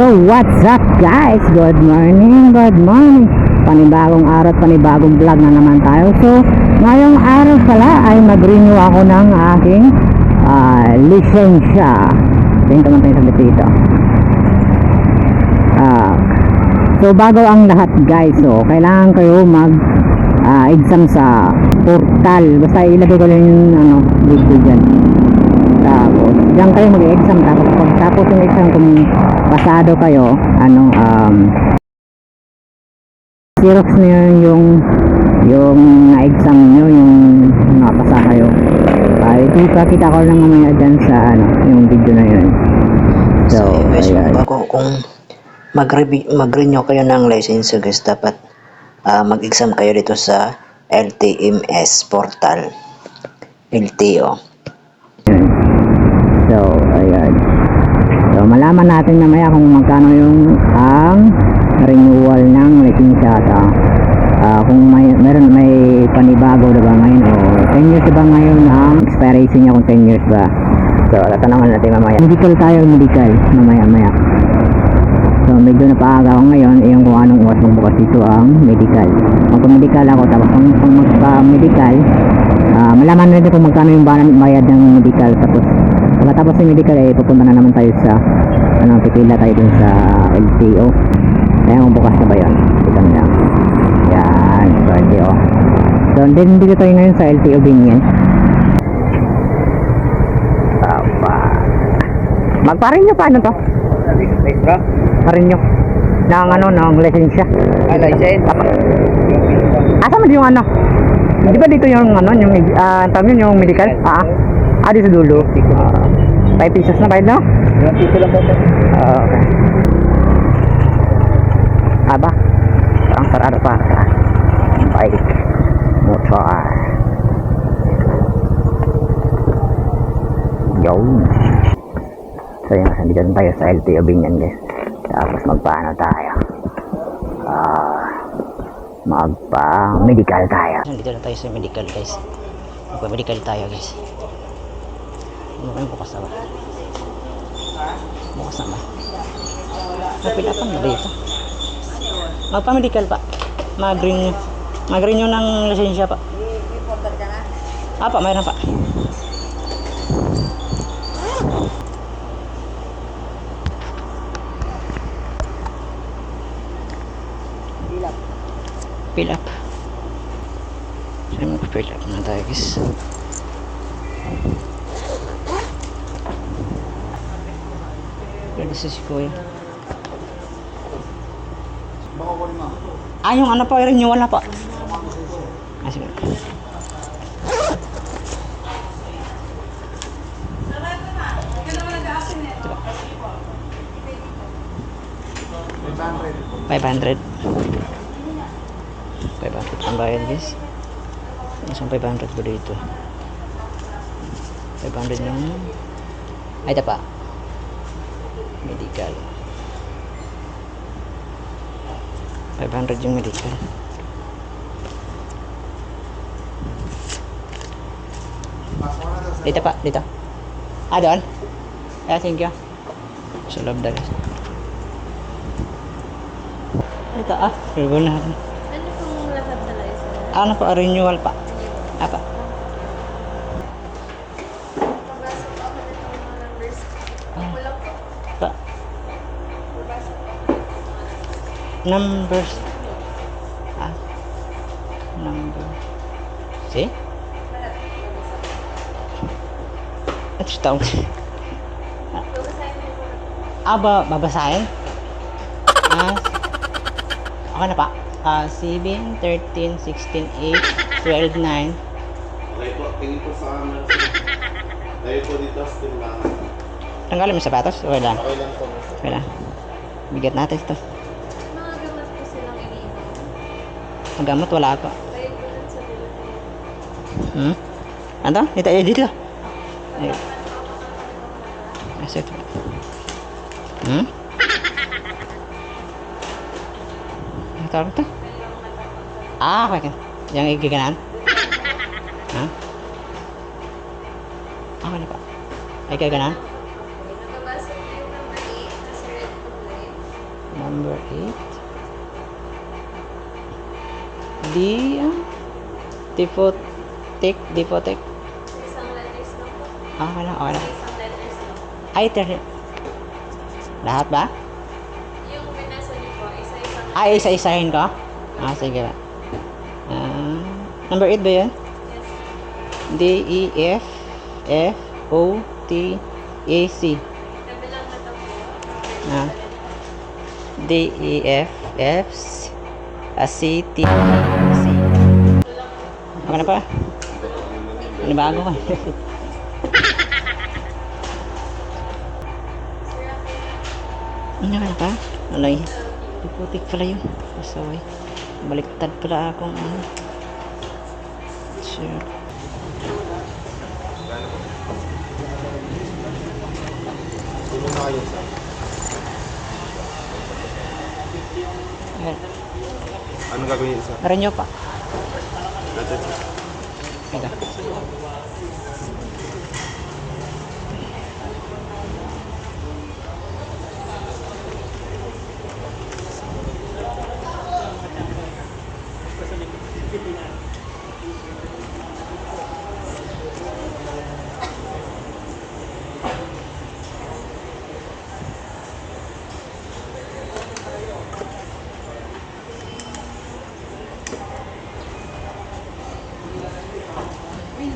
So what's up guys? Good morning, good morning. Panibagong araw panibagong vlog na naman tayo. So ngayong araw pala ay mag-renew ako ng aking ah, lisensya. Tingnan naman tayo sa dito. Ah, So bago ang lahat guys So kailangan kayo mag ah, exam sa portal. Basta ilagay ko lang yung ano, video dyan. Tapos, kayo mag-exam tapos tapos yung exam kung pasado kayo, ano, um, Xerox niyo yung yung na-exam nyo, yung napasa kayo. Ay, uh, ipakita ko lang mamaya dyan sa ano, yung video na yun. So, So, guys, ayan. bago kung mag-renew kayo ng license, guys, dapat ah, mag-exam kayo dito sa LTMS portal. LTO. So, ayan. So, malaman natin mamaya kung magkano yung ang renewal ng lisensya at ah, kung may meron may panibago diba ngayon o 10 years ba ngayon ang expiration niya kung 10 years ba. So, tatanungan natin mamaya. Medical tayo, medical mamaya maya. So, medyo napaaga ako ngayon, yung kung anong oras magbukas dito ang medical. Magpa-medical ako, tapos kung, kung magpa-medical, ah, malaman natin kung magkano yung bayad ng medical. Tapos, pagkatapos ng medical, eh, pupunta na naman tayo sa, ano, pipila tayo dun sa LTO. Kaya kung bukas na ba yun? Dito na lang. Yan, sa LTO. So, din dito tayo ngayon sa LTO Binyan. Tapa. Magparin nyo paano to? Parin nyo. Ng ano, ng lisensya. Ah, license? Asa mo yung ano? Di ba dito yung ano, yung ah, uh, yun, yung medical? Ah, ah, dito dulo. Ah, 5 pesos na bayad no? Ilang piso lang po Ah, okay. Aba, parang sarado pa. Bike. Motor. Yun. So yun, nandito na tayo sa LTO Binyan guys. Tapos magpaano tayo? Ah, magpa-medical tayo. Nandito na tayo sa medical, guys. Magpa-medical tayo, guys. Ano kayo bukas na ba? Bukas na ba? Napilapan na dito. Magpa-medical pa. Mag-renew. Mag-renew ng lisensya pa. Apa, mayroon pa. Fill up. So, mag-fill up na tayo, guys. Pwede si Kuya. Ah, yung ano pa, renewal na pa. Ah, sige. Five hundred. 500 ang bayan guys. Isang 500 ko dito. 500 yung ay ito pa. Medical. 500 yung medical. Dito pa, dito. Ah, doon? Yeah, thank you. Sa loob guys. Ito ah, ribo na. Ano pong lahat na license? Ano pa, renewal pa. Apa? Numbers. Ah. Number. See? Mo po. Ah, ba, babasahin? Ah. Okay na pa. Ah, 7, 13, 16, 8, 12, 9. Okay po, tingin po sa camera. Tayo po dito sa timbangan. Tanggalin mo sapatos? Okay lang. Okay lang po. Okay lang. Bigat natin ito. Mga gamot po silang Ang gamot, wala bilang. Hmm? Ano? Dito, eh, dito. Ay. Ito. Hmm? Ano tawag ito? Ah, okay. Yung igaganan? Ha? Okay na pa. Ay, yung number 8 kasi red to blue. Number 8. D. ah, Dipotek. Dipotek. Isang letters lang po. Ah. Okay lang. Isang letters. Ay, ter- Lahat ba? Yung binasa niyo po, isa-isang Ay, isa-isahin ko? Ah, sige ba. Ah, number 8 ba yan? Yes. D, E, F, F, O, T, A, C. Kabilang mata po. Ah. D, E, F, F, C, T, C. Okay na pa? Ano bago ko? Ano ka na pa? Alay. Puputik pala yun. Pasaway. Baliktad pala akong ano. Sure. Ayan. Ano gagawin isa? Meron nyo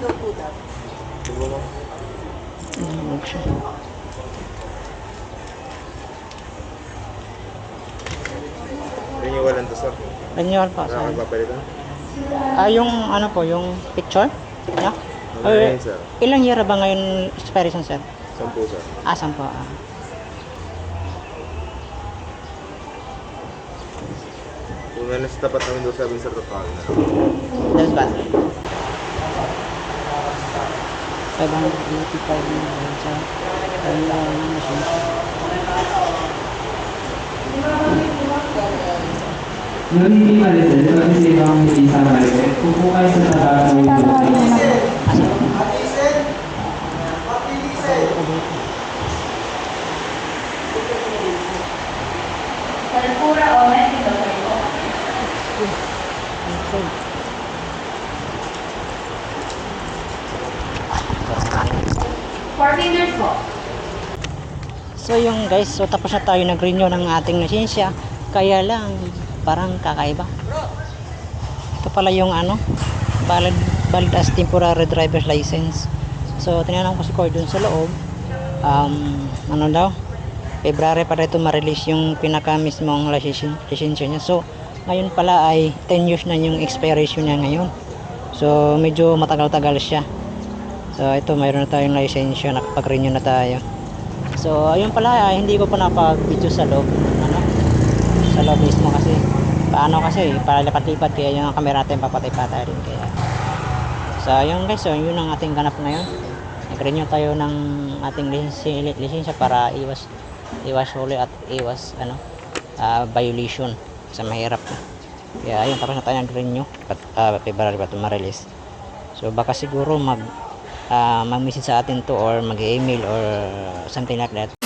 pa. Ate, Ito. Ano siya? renewal to sir. Renewal pa. Wala kang papalitan? Ah, yung ano po, yung picture? Yeah? Ano Or, yun sir? ilang year ba ngayon expiration sir? Sampu sir. Ah, saan po? Ah. Kung ano sa tapat ng Windows 7 sir, totoo na. That's bad. 585 na yun sa renewal ng machine. Ngunit hindi malisin, pati sa ibang hindi sa malisin, kung po kayo sa taas ng So yung guys, so tapos na tayo nag-renew ng ating lisensya. Kaya lang, parang kakaiba. Ito pala yung ano, valid, valid as temporary driver's license. So tinanong ko si Coy dun sa loob, um, ano daw, February para ito ma-release yung pinaka mismong lisen- lisensya niya. So ngayon pala ay 10 years na yung expiration niya ngayon. So medyo matagal-tagal siya. So ito mayroon na tayong lisensya, nakapag-renew na tayo. So, ayun pala, ah, hindi ko pa napag-video sa loob. Ano? Sa loob mismo kasi. Paano kasi, para lipat-lipat kaya yung camera natin papatay-patay rin kaya. So, ayun guys, so, yun ang ating ganap ngayon. Nag-renew tayo ng ating lisensya, lisensya para iwas iwas huli at iwas ano ah, violation sa mahirap na. Kaya ayun, tapos na tayo nag-renew at uh, February pa ito ma-release. So baka siguro mag uh, mag-message sa atin to or mag-email or something like that.